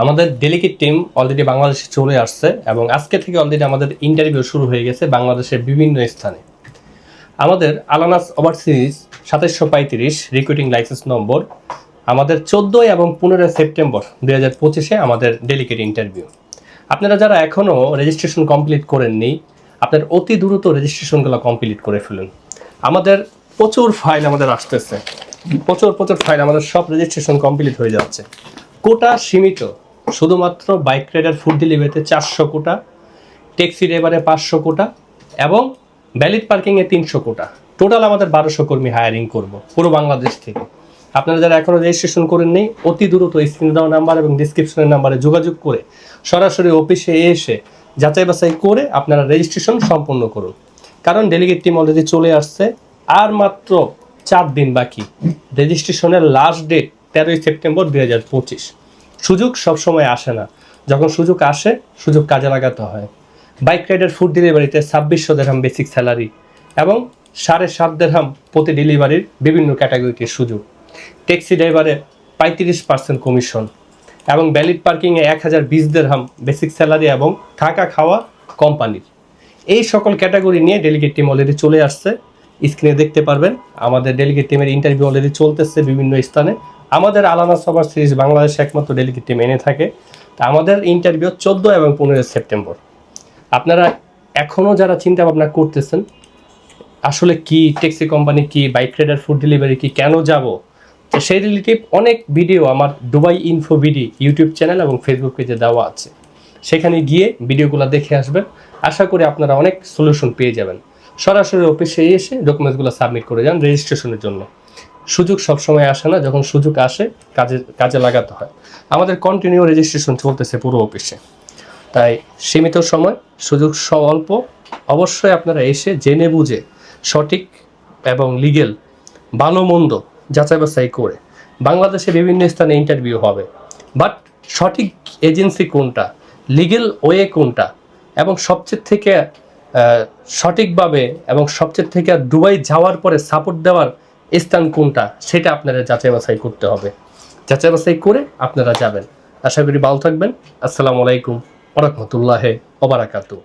আমাদের delegate team already বাংলাদেশে চলে আসছে এবং আজকে থেকে অলরেডি আমাদের ইন্টারভিউ শুরু হয়ে গেছে বাংলাদেশের বিভিন্ন স্থানে। আমাদের আলানাস ওভারসিজ সাতাশশো পঁয়ত্রিশ রিক্রুটিং লাইসেন্স নম্বর আমাদের চোদ্দোই এবং পনেরোই সেপ্টেম্বর দুই হাজার পঁচিশে আমাদের ডেলিগেট ইন্টারভিউ আপনারা যারা এখনও রেজিস্ট্রেশন কমপ্লিট করেননি, আপনার অতি দ্রুত রেজিস্ট্রেশনগুলো কমপ্লিট করে ফেলুন। আমাদের প্রচুর ফাইল আমাদের আসতেছে। প্রচুর প্রচুর ফাইল আমাদের সব রেজিস্ট্রেশন কমপ্লিট হয়ে যাচ্ছে। কোটা সীমিত। শুধুমাত্র বাইক রাইডার ফুড ডেলিভারিতে চারশো কোটা, ট্যাক্সি ড্রাইভারে পাঁচশো কোটা এবং ভ্যালিড পার্কিংয়ে তিনশো কোটা। টোটাল আমাদের বারোশো কর্মী হায়ারিং করব পুরো বাংলাদেশ থেকে। আপনারা যারা এখনও রেজিস্ট্রেশন করেন নেই, অতি দ্রুত স্ক্রিনে দেওয়া নাম্বার এবং ডিসক্রিপশনের নাম্বারে যোগাযোগ করে সরাসরি অফিসে এসে যাচাই বাছাই করে আপনারা রেজিস্ট্রেশন সম্পন্ন করুন। কারণ ডেলিগেট টিম অলরেডি চলে আসছে, আর মাত্র চার দিন বাকি। রেজিস্ট্রেশনের লাস্ট ডেট তেরোই সেপ্টেম্বর দুই হাজার পঁচিশ। সুযোগ সবসময় আসে না। যখন সুযোগ আসে, সুযোগ কাজে লাগাতে হয়। বাইক রাইডার ফুড ডেলিভারিতে ছাব্বিশশো দেড়হাম বেসিক স্যালারি এবং সাড়ে সাত দেড়হাম প্রতি ডেলিভারির বিভিন্ন ক্যাটাগরিতে সুযোগ। ট্যাক্সি ড্রাইভারে পঁয়ত্রিশ পার্সেন্ট কমিশন এবং ভ্যালিড পার্কিংয়ে এক হাজার বিশ দেড়হাম বেসিক স্যালারি এবং থাকা খাওয়া কোম্পানির এই সকল ক্যাটাগরি নিয়ে ডেলিগেট টিম অলরেডি চলে আসছে। স্ক্রিনে দেখতে পারবেন, আমাদের ডেলিগেট টিমের ইন্টারভিউ অলরেডি চলতেছে বিভিন্ন স্থানে। আমাদের আলাদা সবার সিরিজ বাংলাদেশে একমাত্র ডেলিগেট টিম এনে থাকে। তা আমাদের ইন্টারভিউ চোদ্দ এবং পনেরোই সেপ্টেম্বর। আপনারা এখনও যারা চিন্তা ভাবনা করতেছেন, আসলে কি ট্যাক্সি কোম্পানি কি বাইক রাইডার ফুড ডেলিভারি কি কেন যাব? তো সেই রিলেটিভ অনেক ভিডিও আমার Dubai info BD YouTube channel এবং ফেসবুক পেজে দেওয়া আছে। সেখানে গিয়ে ভিডিওগুলো দেখে আসবেন। আশা করি আপনারা অনেক সলিউশন পেয়ে যাবেন। সরাসরি অফিসে এসে ডকুমেন্টসগুলো সাবমিট করে যান রেজিস্ট্রেশনের জন্য। সুযোগ সবসময় আসে না, যখন সুযোগ আসে, কাজে কাজে লাগাতে হয়। আমাদের কন্টিনিউ রেজিস্ট্রেশন চলতেছে পুরো অফিসে তাই সীমিত সময়, সুযোগ স্বল্প, অবশ্যই আপনারা এসে জেনে বুঝে সঠিক এবং লিগেল ভালো মন্দ যাচাই বাছাই করে বাংলাদেশে বিভিন্ন স্থানে ইন্টারভিউ হবে। বাট সঠিক এজেন্সি কোনটা লিগেল ওয়ে কোনটা এবং সবচেয়ে থেকে সঠিকভাবে এবং সবচেয়ে থেকে দুবাই যাওয়ার পরে সাপোর্ট দেওয়ার স্থান কোনটা, সেটা আপনারা যাচাই বাছাই করতে হবে। যাচাই বাছাই করে আপনারা যাবেন। আশা করি ভালো থাকবেন। আসসালামু আলাইকুম ওরহমতুল্লাহ ওবারাকাতু